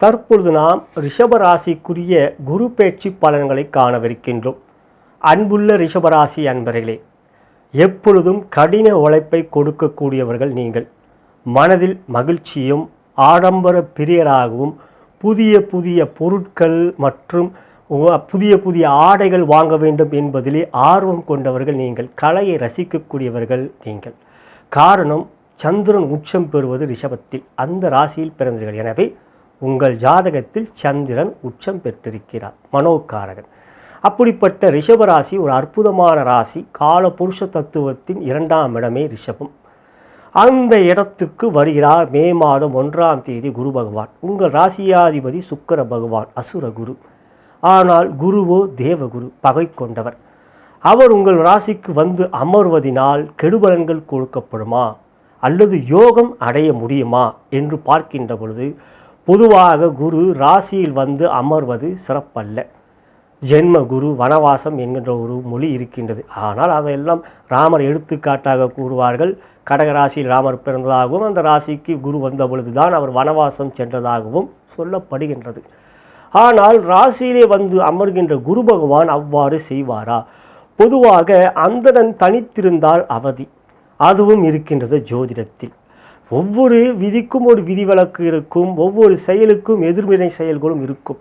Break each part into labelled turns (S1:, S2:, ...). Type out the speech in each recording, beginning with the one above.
S1: தற்பொழுது நாம் ரிஷபராசிக்குரிய குரு பேச்சு பலன்களை காணவிருக்கின்றோம். அன்புள்ள ரிஷபராசி அன்பர்களே எப்பொழுதும் கடின உழைப்பை கொடுக்கக்கூடியவர்கள் நீங்கள். மனதில் மகிழ்ச்சியும் ஆடம்பர பிரியராகவும் புதிய புதிய பொருட்கள் மற்றும் புதிய புதிய ஆடைகள் வாங்க வேண்டும் என்பதிலே ஆர்வம் கொண்டவர்கள் நீங்கள். கலையை ரசிக்கக்கூடியவர்கள் நீங்கள். காரணம் சந்திரன் உச்சம் பெறுவது ரிஷபத்தில் அந்த ராசியில் பிறந்தீர்கள். எனவே உங்கள் ஜாதகத்தில் சந்திரன் உச்சம் பெற்றிருக்கிறார் மனோகாரகன் அப்படிப்பட்ட ரிஷபராசி ஒரு அற்புதமான ராசி கால புருஷ தத்துவத்தின் இரண்டாம் இடமே ரிஷபம். அந்த இடத்துக்கு வருகிறார் மே மாதம் ஒன்றாம் தேதி குரு பகவான். உங்கள் ராசியாதிபதி சுக்கர பகவான் அசுர குரு. ஆனால் குருவோ தேவகுரு பகை கொண்டவர். அவர் உங்கள் ராசிக்கு வந்து அமர்வதினால் கெடுபலன்கள் கொடுக்கப்படுமா? அல்லது யோகம் அடைய முடியுமா? என்று பார்க்கின்ற பொழுது பொதுவாக குரு ராசியில் வந்து அமர்வது சிறப்பல்ல. ஜென்ம குரு வனவாசம் என்கின்ற ஒரு மொழி இருக்கின்றது. ஆனால் அதையெல்லாம் ராமர் எடுத்துக்காட்டாக கூறுவார்கள். கடகராசியில் ராமர் பிறந்ததாகவும் அந்த ராசிக்கு குரு வந்த பொழுதுதான் அவர் வனவாசம் சென்றதாகவும் சொல்லப்படுகின்றது. ஆனால் ராசியிலே வந்து அமர்கின்ற குரு பகவான் அவ்வாறு செய்வாரா? பொதுவாக அந்தடன் தனித்திருந்தால் அவதி. அதுவும் இருக்கின்றது ஜோதிடத்தில். ஒவ்வொரு விதிக்கும் ஒரு விதிவிலக்கு இருக்கும் ஒவ்வொரு செயலுக்கும் எதிர்வினை செயல்களும் இருக்கும்.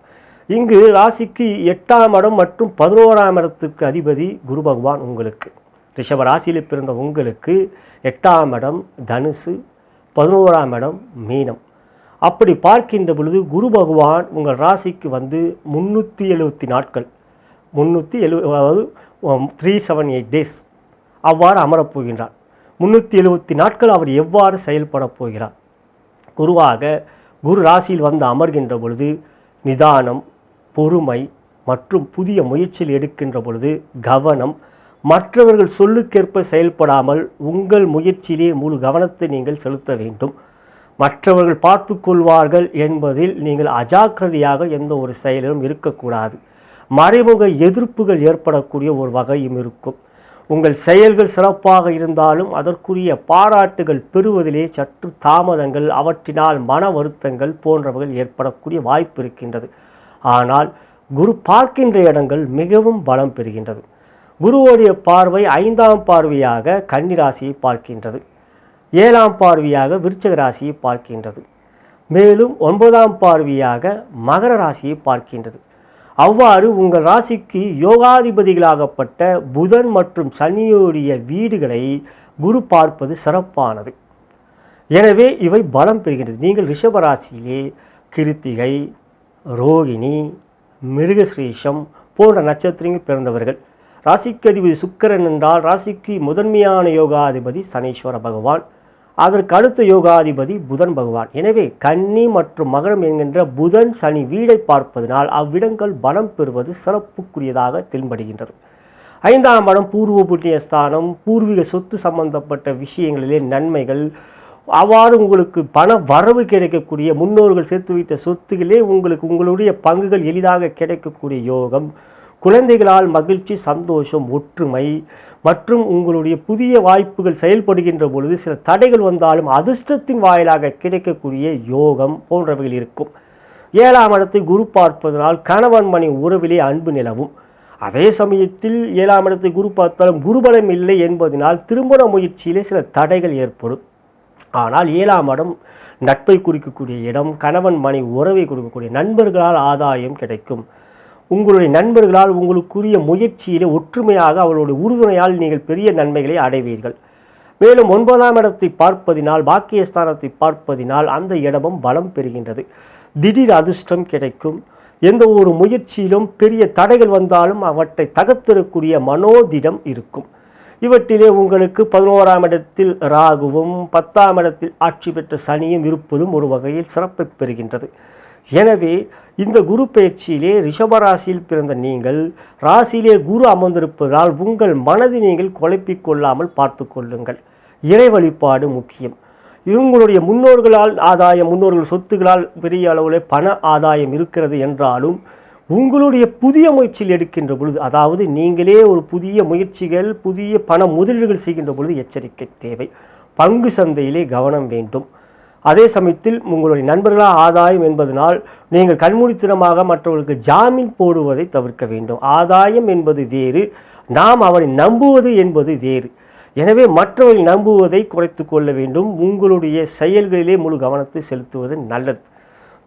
S1: இங்கு ராசிக்கு எட்டாம் இடம் மற்றும் பதினோராம் இடத்துக்கு அதிபதி குரு பகவான் உங்களுக்கு. ரிஷப ராசியில் பிறந்த உங்களுக்கு எட்டாம் இடம் தனுசு பதினோராம் இடம் மீனம். அப்படி பார்க்கின்ற பொழுது குரு பகவான் உங்கள் ராசிக்கு வந்து முந்நூற்றி எழுபத்தி நாட்கள். முந்நூற்றி எழு அதாவது த்ரீ செவன் எயிட் டேஸ் அவ்வாறு அமரப் போகின்றார். முந்நூற்றி எழுபத்தி நாட்கள் அவர் எவ்வாறு செயல்பட போகிறார்? குருவாக குரு ராசியில் வந்து அமர்கின்ற பொழுது நிதானம் பொறுமை மற்றும் புதிய முயற்சியில் எடுக்கின்ற பொழுது கவனம் மற்றவர்கள் சொல்லுக்கேற்ப செயல்படாமல் உங்கள் முயற்சியிலே முழு கவனத்தை நீங்கள் செலுத்த வேண்டும். மற்றவர்கள் பார்த்து கொள்வார்கள் என்பதில் நீங்கள் அஜாக்கிரதையாக எந்த ஒரு செயலிலும் இருக்கக்கூடாது. மறைமுக எதிர்ப்புகள் ஏற்படக்கூடிய ஒரு வகையும் இருக்கும். உங்கள் செயல்கள் சிறப்பாக இருந்தாலும் அதற்குரிய பாராட்டுகள் பெறுவதிலே சற்று தாமதங்கள் அவற்றினால் மன வருத்தங்கள் போன்றவைகள் ஏற்படக்கூடிய வாய்ப்பு இருக்கின்றது. ஆனால் குரு பார்க்கின்ற இடங்கள் மிகவும் பலம் பெறுகின்றது. குருவோடைய பார்வை ஐந்தாம் பார்வையாக கன்னிராசியை பார்க்கின்றது. ஏழாம் பார்வையாக விருச்சக ராசியை பார்க்கின்றது. மேலும் ஒன்பதாம் பார்வையாக மகர ராசியை பார்க்கின்றது. அவ்வாறு உங்கள் ராசிக்கு யோகாதிபதிகளாகப்பட்ட புதன் மற்றும் சனியுடைய வீடுகளை குரு பார்ப்பது சிறப்பானது. எனவே இவை பலம் பெறுகின்றது. நீங்கள் ரிஷபராசியிலே கிருத்திகை ரோகிணி மிருகஸ்ரீஷம் போன்ற நட்சத்திரங்கள் பிறந்தவர்கள். ராசிக்கு அதிபதி சுக்கரன் என்றால் ராசிக்கு முதன்மையான யோகாதிபதி சனீஸ்வர பகவான். அதற்கு அடுத்த யோகாதிபதி புதன் பகவான். எனவே கன்னி மற்றும் மகரம் என்கின்ற புதன் சனி வீடை பார்ப்பதனால் அவ்விடங்கள் பலம் பெறுவது சிறப்புக்குரியதாக தென்படுகின்றது. ஐந்தாம் இடம் பூர்வ புண்ணிய ஸ்தானம் பூர்வீக சொத்து சம்பந்தப்பட்ட விஷயங்களிலே நன்மைகள் அவ்வாறு உங்களுக்கு பண வரவு கிடைக்கக்கூடிய முன்னோர்கள் சேர்த்து வைத்த சொத்துகளே உங்களுக்கு உங்களுடைய பங்குகள் எளிதாக கிடைக்கக்கூடிய யோகம். குழந்தைகளால் மகிழ்ச்சி சந்தோஷம் ஒற்றுமை மற்றும் உங்களுடைய புதிய வாய்ப்புகள் செயல்படுகின்ற பொழுது சில தடைகள் வந்தாலும் அதிர்ஷ்டத்தின் வாயிலாக கிடைக்கக்கூடிய யோகம் போன்றவைகள் இருக்கும். ஏழாம் இடத்தை குரு பார்ப்பதனால் கணவன் மணி உறவிலே அன்பு நிலவும். அதே சமயத்தில் ஏழாம் இடத்தை குரு பார்த்தாலும் குருபலம் இல்லை என்பதனால் திருமண முயற்சியிலே சில தடைகள் ஏற்படும். ஆனால் ஏழாம் இடம் நட்பை குறிக்கக்கூடிய இடம் கணவன் மனை உறவை கொடுக்கக்கூடிய நண்பர்களால் ஆதாயம் கிடைக்கும். உங்களுடைய நண்பர்களால் உங்களுக்குரிய முயற்சியிலே ஒற்றுமையாக அவர்களுடைய உறுதுணையால் நீங்கள் பெரிய நன்மைகளை அடைவீர்கள். மேலும் ஒன்பதாம் இடத்தை பார்ப்பதினால் பாக்கியஸ்தானத்தை பார்ப்பதினால் அந்த இடமும் பலம் பெறுகின்றது. திடீர் அதிர்ஷ்டம் கிடைக்கும். எந்த ஒரு முயற்சியிலும் பெரிய தடைகள் வந்தாலும் அவற்றை தகர்த்திடக்கூடிய மனோதிடம் இருக்கும். இவற்றிலே உங்களுக்கு பதினோராம் இடத்தில் ராகுவும் பத்தாம் இடத்தில் ஆட்சி பெற்ற சனியும் இருப்பதும் ஒரு வகையில் சிறப்பை பெறுகின்றது. எனவே இந்த குரு பயிற்சியிலே ரிஷபராசியில் பிறந்த நீங்கள் ராசியிலே குரு அமர்ந்திருப்பதால் உங்கள் மனதை நீங்கள் குழப்பிக் கொள்ளாமல் பார்த்து கொள்ளுங்கள். இறை வழிபாடு முக்கியம். இவங்களுடைய முன்னோர்களால் ஆதாயம் முன்னோர்கள் சொத்துக்களால் பெரிய அளவில் பண ஆதாயம் இருக்கிறது என்றாலும் உங்களுடைய புதிய முயற்சியில் எடுக்கின்ற பொழுது அதாவது நீங்களே ஒரு புதிய முயற்சிகள் புதிய பண முதலீடுகள் செய்கின்ற பொழுது எச்சரிக்கை தேவை. பங்கு சந்தையிலே கவனம் வேண்டும். அதே சமயத்தில் உங்களுடைய நண்பர்களால் ஆதாயம் என்பதனால் நீங்கள் கண்மூடித்தனமாக மற்றவர்களுக்கு ஜாமீன் போடுவதை தவிர்க்க வேண்டும். ஆதாயம் என்பது வேறு நாம் அவரை நம்புவது என்பது வேறு. எனவே மற்றவர்கள் நம்புவதை குறைத்து கொள்ள வேண்டும். உங்களுடைய செயல்களிலே முழு கவனத்தை செலுத்துவது நல்லது.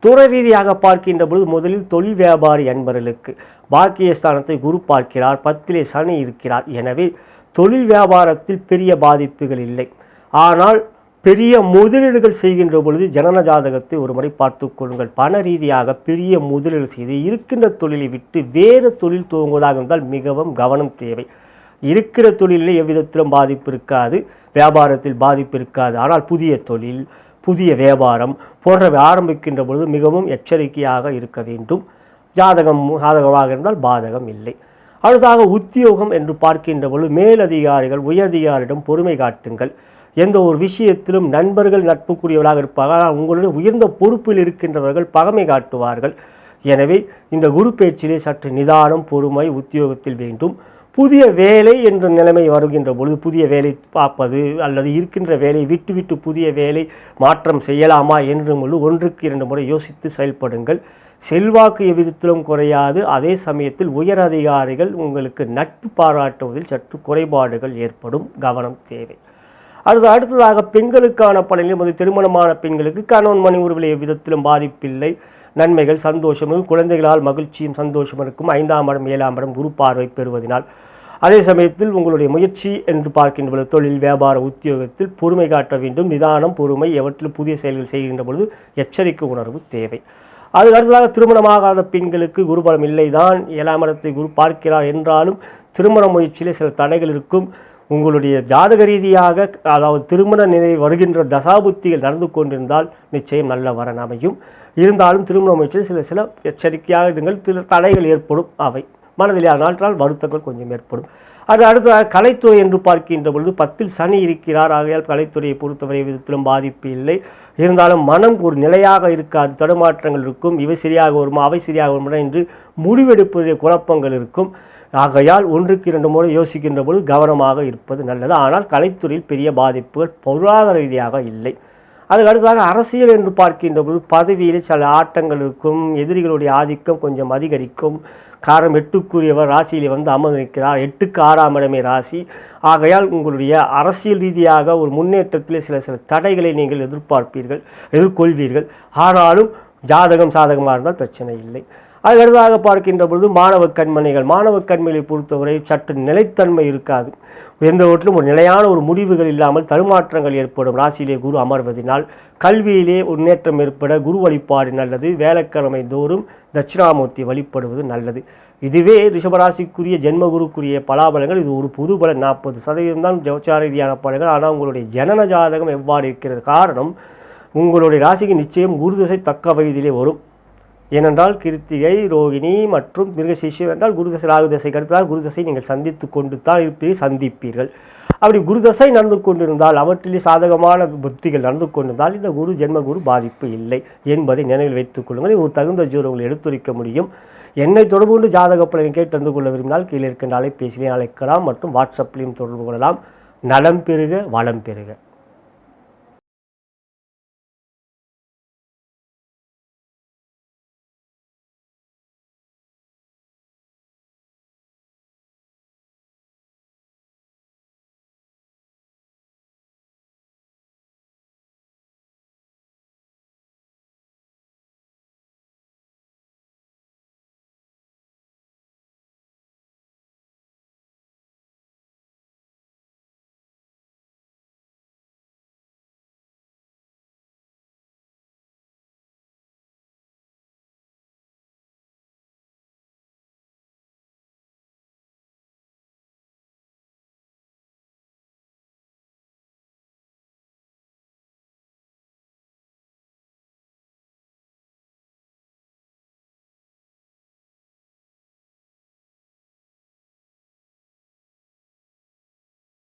S1: துற ரீதியாக பார்க்கின்ற பொழுது முதலில் தொழில் வியாபாரி அன்பர்களுக்கு பாக்கியஸ்தானத்தை குரு பார்க்கிறார் பத்திலே சனி இருக்கிறார். எனவே தொழில் வியாபாரத்தில் பெரிய பாதிப்புகள் இல்லை. ஆனால் பெரிய முதலீடுகள் செய்கின்ற பொழுது ஜனன ஜாதகத்தை ஒரு முறை பார்த்து கொள்ளுங்கள். பண ரீதியாக பெரிய முதலீடு செய்து இருக்கின்ற தொழிலை விட்டு வேறு தொழில் துவங்குவதாக இருந்தால் மிகவும் கவனம் தேவை. இருக்கிற தொழிலில் எவ்விதத்திலும் பாதிப்பு இருக்காது. வியாபாரத்தில் பாதிப்பு இருக்காது. ஆனால் புதிய தொழில் புதிய வியாபாரம் போன்றவை ஆரம்பிக்கின்ற பொழுது மிகவும் எச்சரிக்கையாக இருக்க வேண்டும். ஜாதகம் சாதகமாக இருந்தால் பாதகம் இல்லை. அடுத்ததாக உத்தியோகம் என்று பார்க்கின்ற பொழுது மேலதிகாரிகள் உயரதிகாரிடம் பொறுமை காட்டுங்கள். எந்த ஒரு விஷயத்திலும் நண்பர்கள் நட்புக்குரியவர்களாக இருப்பார்கள். ஆனால் உங்களுடைய உயர்ந்த பொறுப்பில் இருக்கின்றவர்கள் பகமை காட்டுவார்கள். எனவே இந்த குரு பேச்சிலே சற்று நிதானம் பொறுமை உத்தியோகத்தில் வேண்டும். புதிய வேலை என்ற நிலைமை வருகின்ற பொழுது புதிய வேலை பார்ப்பது அல்லது இருக்கின்ற வேலை விட்டு விட்டு புதிய வேலை மாற்றம் செய்யலாமா என்று முழு ஒன்றுக்கு இரண்டு முறை யோசித்து செயல்படுங்கள். செல்வாக்கு எவ்விதத்திலும் குறையாது. அதே சமயத்தில் உயர் அதிகாரிகள் உங்களுக்கு நட்பு பாராட்டுவதில் சற்று குறைபாடுகள் ஏற்படும். கவனம் தேவை. அடுத்து அடுத்ததாக பெண்களுக்கான பலனிலும் அது திருமணமான பெண்களுக்கு கணவன் மணி உறவில் எவ்விதத்திலும் பாதிப்பில்லை. நன்மைகள் சந்தோஷமும் குழந்தைகளால் மகிழ்ச்சியும் சந்தோஷம் இருக்கும். ஐந்தாம் இடம் ஏழாம் இடம் குரு பார்வை பெறுவதனால். அதே சமயத்தில் உங்களுடைய முயற்சி என்று பார்க்கின்ற பொழுது தொழில் வியாபார உத்தியோகத்தில் பொறுமை காட்ட வேண்டும். நிதானம் பொறுமை எவற்றில் புதிய செயல்கள் செய்கின்ற பொழுது எச்சரிக்கை உணர்வு தேவை. அதுக்கு அடுத்ததாக திருமணமாகாத பெண்களுக்கு குருபலம் இல்லைதான். ஏழாம் இடத்தை குரு பார்க்கிறார் என்றாலும் திருமண முயற்சியிலே சில தடைகள் இருக்கும். உங்களுடைய ஜாதக ரீதியாக அதாவது திருமண நிலை வருகின்ற தசாபுத்திகள் நடந்து கொண்டிருந்தால் நிச்சயம் நல்ல வரன் அமையும். இருந்தாலும் திருமண முயற்சியில் சில சில எச்சரிக்கையாக இருங்கள். சில தடைகள் ஏற்படும் அவை. மனதில் ஆனால் வருத்தங்கள் கொஞ்சம் ஏற்படும். அது அடுத்ததாக கலைத்துறை என்று பார்க்கின்ற பொழுது பத்தில் சனி இருக்கிறார். ஆகையால் கலைத்துறையை பொறுத்தவரை விதத்திலும் பாதிப்பு இல்லை. இருந்தாலும் மனம் ஒரு நிலையாக இருக்காது. தடுமாற்றங்கள் இருக்கும். இவை சரியாக வருமா? அவை சரியாக வருமா? என்று முடிவெடுப்பதில் குழப்பங்கள் இருக்கும். ஆகையால் ஒன்றுக்கு இரண்டு முறை யோசிக்கின்ற பொழுது கவனமாக இருப்பது நல்லது. ஆனால் கலைத்துறையில் பெரிய பாதிப்புகள் பொருளாதார ரீதியாக இல்லை. அதுக்கு அடுத்ததாக அரசியல் என்று பார்க்கின்ற பொழுது பதவியில் சில ஆட்டங்கள் இருக்கும் எதிரிகளுடைய ஆதிக்கம் கொஞ்சம் அதிகரிக்கும். காரம் எட்டுக்குரியவர் ராசியில் வந்து அமர்ந்திருக்கிறார் எட்டுக்கு ஆறாம் இடமே ராசி. ஆகையால் உங்களுடைய அரசியல் ரீதியாக ஒரு முன்னேற்றத்தில் சில சில தடைகளை நீங்கள் எதிர்பார்ப்பீர்கள் எதிர்கொள்வீர்கள். ஆனாலும் ஜாதகம் சாதகமாக இருந்தால் பிரச்சனை இல்லை. அதுக்கு பார்க்கின்ற பொழுது மாணவ கண்மணிகள் மாணவ கண்மணிகளை பொறுத்தவரை சற்று நிலைத்தன்மை இருக்காது. எந்த ஒரு நிலையான ஒரு முடிவுகள் இல்லாமல் தடுமாற்றங்கள் ஏற்படும். ராசியிலே குரு அமர்வதினால் கல்வியிலே முன்னேற்றம் ஏற்பட குரு வழிபாடு நல்லது. வேலைக்கிழமை தோறும் தட்சிணாமூர்த்தி வழிபடுவது நல்லது. இதுவே ரிஷபராசிக்குரிய ஜென்மகுருக்குரிய பலாபலங்கள் இது ஒரு புது பலன். நாற்பது சதவீதம் தான் ஜோச்சார ரீதியான பலங்கள் ஆனால் உங்களுடைய ஜனன ஜாதகம் எவ்வாறு இருக்கிறது? காரணம் உங்களுடைய ராசிக்கு நிச்சயம் குருதசை தக்க வயதிலே வரும். ஏனென்றால் கிருத்திகை ரோகிணி மற்றும் மிருகசீஷம் என்றால் குருதசை ராகுதசை கருத்தால் குருதசை நீங்கள் சந்தித்து கொண்டு தான் இருப்பீர்கள் சந்திப்பீர்கள். அப்படி குருதசை நடந்து கொண்டிருந்தால் அவற்றிலே சாதகமான புத்திகள் நடந்து கொண்டிருந்தால் இந்த குரு ஜென்ம குரு பாதிப்பு இல்லை என்பதை நினைவில் வைத்துக் கொள்ளுங்கள். ஒரு தகுந்த ஜோரங்களை எடுத்துரைக்க முடியும். என்னை தொடர்பு கொண்டு ஜாதக பலனை கேட்டு தெரிந்து கொள்ள விரும்பினால் கீழே இருக்கின்ற அலைபேசியிலையும் அழைக்கலாம் மற்றும் வாட்ஸ்அப்லையும் தொடர்பு கொள்ளலாம். நலம் பெறுக வளம் பெறுக.